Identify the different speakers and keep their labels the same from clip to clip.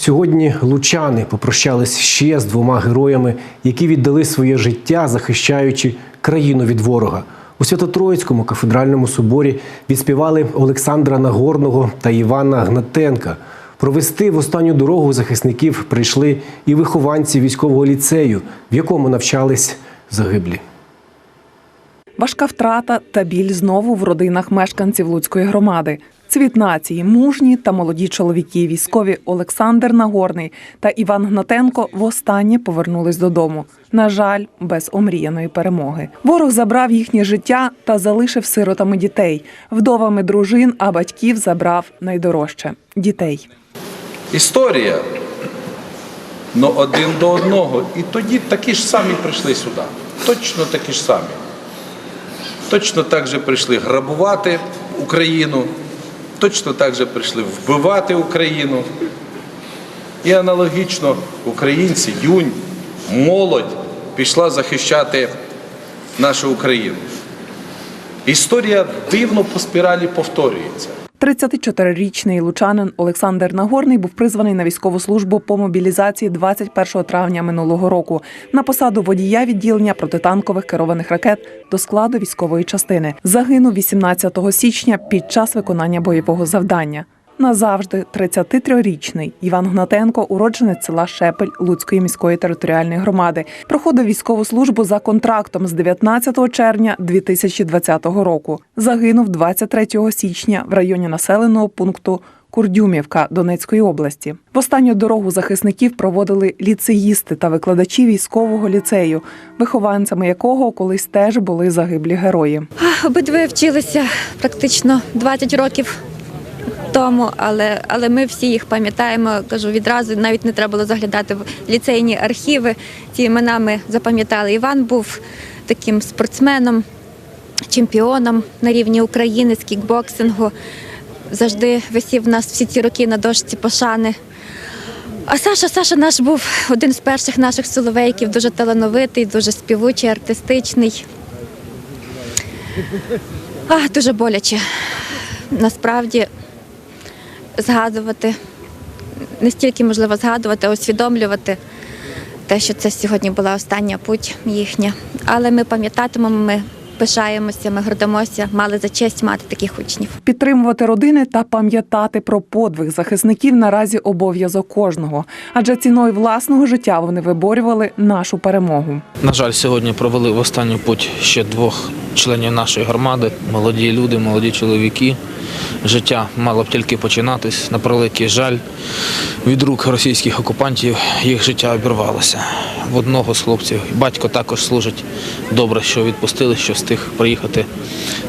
Speaker 1: Сьогодні лучани попрощались ще з двома героями, які віддали своє життя, захищаючи країну від ворога. У Свято-Троїцькому кафедральному соборі відспівали Олександра Нагорного та Івана Гнатенка. Провести в останню дорогу захисників прийшли і вихованці військового ліцею, в якому навчались загиблі.
Speaker 2: Важка втрата та біль знову в родинах мешканців Луцької громади. Цвіт нації, мужні та молоді чоловіки, військові Олександр Нагорний та Іван Гнатенко востаннє повернулись додому. На жаль, без омріяної перемоги. Ворог забрав їхнє життя та залишив сиротами дітей, вдовами дружин, а батьків забрав найдорожче дітей.
Speaker 3: Історія. Ну один до одного. І тоді такі ж самі прийшли сюди. Точно такі ж самі. Точно так же прийшли грабувати Україну, точно так же прийшли вбивати Україну. І аналогічно українці, юнь, молодь пішла захищати нашу Україну. Історія дивно по спіралі повторюється.
Speaker 2: 34-річний лучанин Олександр Нагорний був призваний на військову службу по мобілізації 21 травня минулого року на посаду водія відділення протитанкових керованих ракет до складу військової частини. Загинув 18 січня під час виконання бойового завдання. Назавжди 33-річний Іван Гнатенко, уродженець села Шепель Луцької міської територіальної громади, проходив військову службу за контрактом з 19 червня 2020 року. Загинув 23 січня в районі населеного пункту Курдюмівка Донецької області. В останню дорогу захисників проводили ліцеїсти та викладачі військового ліцею, вихованцями якого колись теж були загиблі герої.
Speaker 4: Обидві вчилися практично 20 років тому, але, але ми всі їх пам'ятаємо. Кажу, відразу навіть не треба було заглядати в ліцейні архіви. Ці імена ми запам'ятали. Іван був таким спортсменом, чемпіоном на рівні України з кікбоксингу. Завжди висів нас всі ці роки на дошці пошани. А Саша, Саша наш був один з перших наших соловейків, дуже талановитий, дуже співучий, артистичний. А, дуже боляче. Насправді згадувати, не стільки можливо згадувати, а усвідомлювати те, що це сьогодні була остання путь їхня. Але ми пам'ятатимемо, ми пишаємося, ми гордимося, мали за честь мати таких учнів.
Speaker 2: Підтримувати родини та пам'ятати про подвиг захисників наразі обов'язок кожного, адже ціною власного життя вони виборювали нашу перемогу.
Speaker 5: На жаль, сьогодні провели в останню путь ще двох членів нашої громади, молоді люди, молоді чоловіки. Життя мало б тільки починатись. На превеликий жаль, від рук російських окупантів їх життя обірвалося. В одного з хлопців батько також служить добре, що відпустили, що встиг приїхати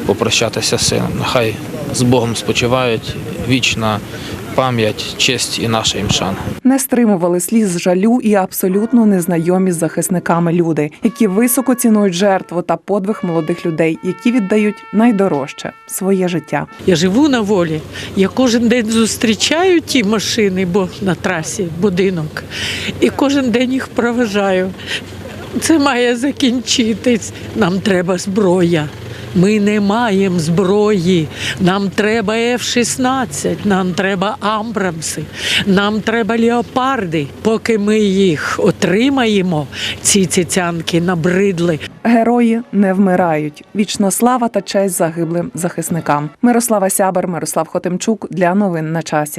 Speaker 5: попрощатися з сином. Нехай з Богом спочивають, вічна пам'ять, честь і наша їм шана.
Speaker 2: Не стримували сліз жалю і абсолютно незнайомі з захисниками люди, які високо цінують жертву та подвиг молодих людей, які віддають найдорожче своє життя.
Speaker 6: Я живу на волі. Я кожен день зустрічаю ті машини, бо на трасі будинок, і кожен день їх проважаю. Це має закінчитись. Нам треба зброя. Ми не маємо зброї. Нам треба F-16, нам треба Амбрамси, нам треба леопарди. Поки ми їх отримаємо, ці цицянки набридли.
Speaker 2: Герої не вмирають. Вічна слава та честь загиблим захисникам. Мирослава Сябер, Мирослав Хотимчук для новин на часі.